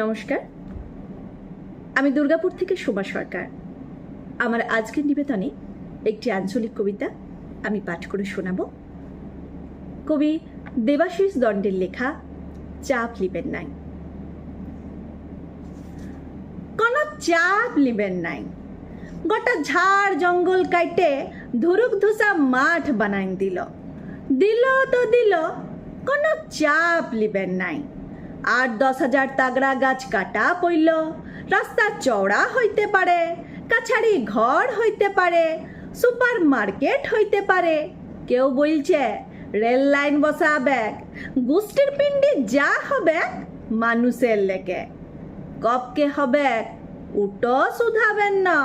নমস্কার। আমি দুর্গাপুর থেকে শোভা সরকার। আমার আজকের নিবেদনে একটি আঞ্চলিক কবিতা আমি পাঠ করে শোনাব। কবি দেবাশিস দণ্ডের লেখা, চাপ লিবেন নাই। কোন চাপ লিবেন নাই। গোটা ঝাড় জঙ্গল কাইটে ধুরুক ধুসা মাঠ বানাইন দিল। দিল তো দিল কোনো চাপ লিবেন নাই। আট দশ হাজার তাগড়া গাছ কাটা পইল। রাস্তা চওড়া হইতে পারে কাছাড়ি ঘর হইতে পারে সুপার মার্কেট হইতে পারে। কেউ বলছে, রেল লাইন বসাবে গোষ্ঠীর পিণ্ডি যা হবে মানুষের লেগে কপকে হবে উটো শুধাবেন না।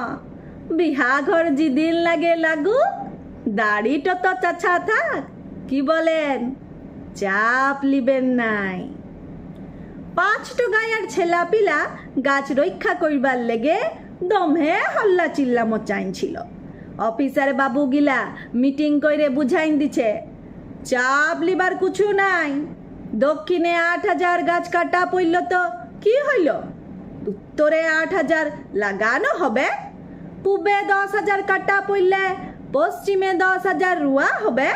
বিহা ঘর যেদিন লাগে লাগু দাড়িটা তো চাছা থাক, কি বলেন? চাপ লিবেন নাই। পাঁচ ছেলা পিলা গাছ রক্ষা করবার লেগে দমে হল্লা চিল্লা মচাইন ছিল অফিসার বাবু গিলা মিটিং কইরে বুঝাইন দিছে, চাপ লিবার কিছু নাই। দক্ষিণে আট হাজার গাছ কাটা পড়ল তো, কি হইল? উত্তরে আট হাজার লাগানো হবে? পূবে দশ হাজার কাটা পড়লে পশ্চিমে দশ হাজার রুয়া হবে?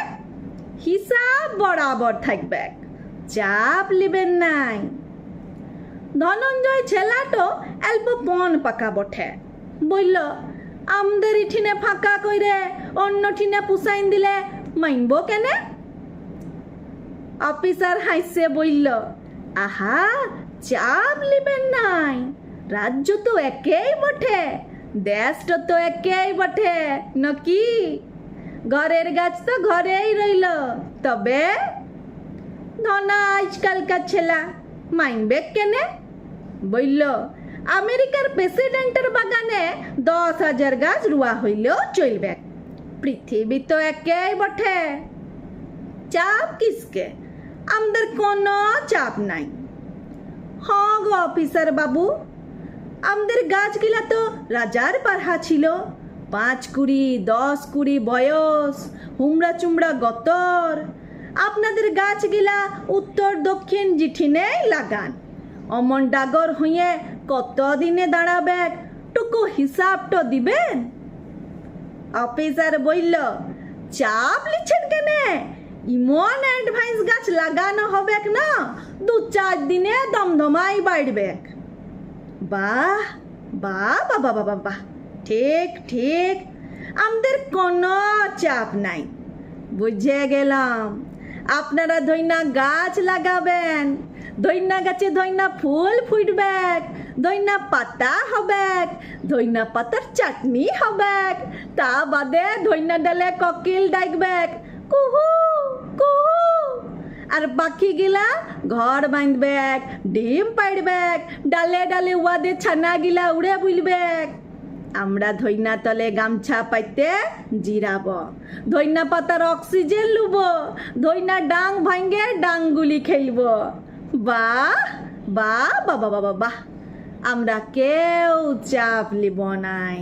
হিসাব বরাবর থাকবে। চাপ লিবেন নাই। ধনঞ্জয় ছেলাটো অল্প পন পাকা বঠে বলল আমদের ইঠিনে ফাঁকা কইরে অন্য ঠিনে পুষাইন দিলে মাইনব কেনে? অফিসার হাইসে বলল আহা, চাপ লিবেন নাই, রাজ্য তো একেই বটে দেশটা তো একেই বটে, নকি? ঘরের গাছ তো ঘরেই রইল, তবে? ধনা আজকালকার ছেলা, মাইনবে কেনে? বলল আমেরিকার প্রেসিডেন্টের বাগানে দশ হাজার গাছ রুয়া হইলেও চলবে। পৃথিবী তো একেই বটে। চাপ কিসকে? আমাদের কোনো চাপ নাই। হ গো অফিসার বাবু, আমাদের গাছগুলা তো রাজার পারহা ছিল। পাঁচ কুড়ি, দশ কুড়ি বয়স হুমড়া চুমড়া গতর। আপনাদের গাছগুলা উত্তর দক্ষিণ জিঠিনেই লাগান। অমন ডাগর হইয়ে কত দিনে দাঁড়াবে টুকু হিসাবটা দিবেন অফিসার বলল চাপ লিখছেন কেনে ইমন অ্যাডভাইস গাছ লাগানো হবে না দু চার দিনে দমদমাই বাড়বে বাহ বাহ বাবা বাবা বাহ ঠিক ঠিক আমাদের কোনো চাপ নাই বুঝে গেলাম আপনারা ধইনা গাছ লাগাবেন ধইনা গাছে ধইনা ফুল ফুটবেক ধইনা পাতা হবেক ধইনা পাতার চাটনি হবেক, তা বাদে ধইনা ডালে ককিল ডাকবেক, কুহু কুহু। আর বাকি গিলা ঘর বাঁধবে ডিম পাড়বে ডালে ডালে ওয়াদে ছানা গিলা উড়ে বুলবেক। আমরা ধইনা তলে গামছা পাইতে জিরাব ধইনা পাতার অক্সিজেন লুব ধইনা ডাং ভাঙ্গে ডাংগুলি খেলব। বাহ বাহ বাবা বাবা বাহ আমরা কেউ চাপ লিব নাই।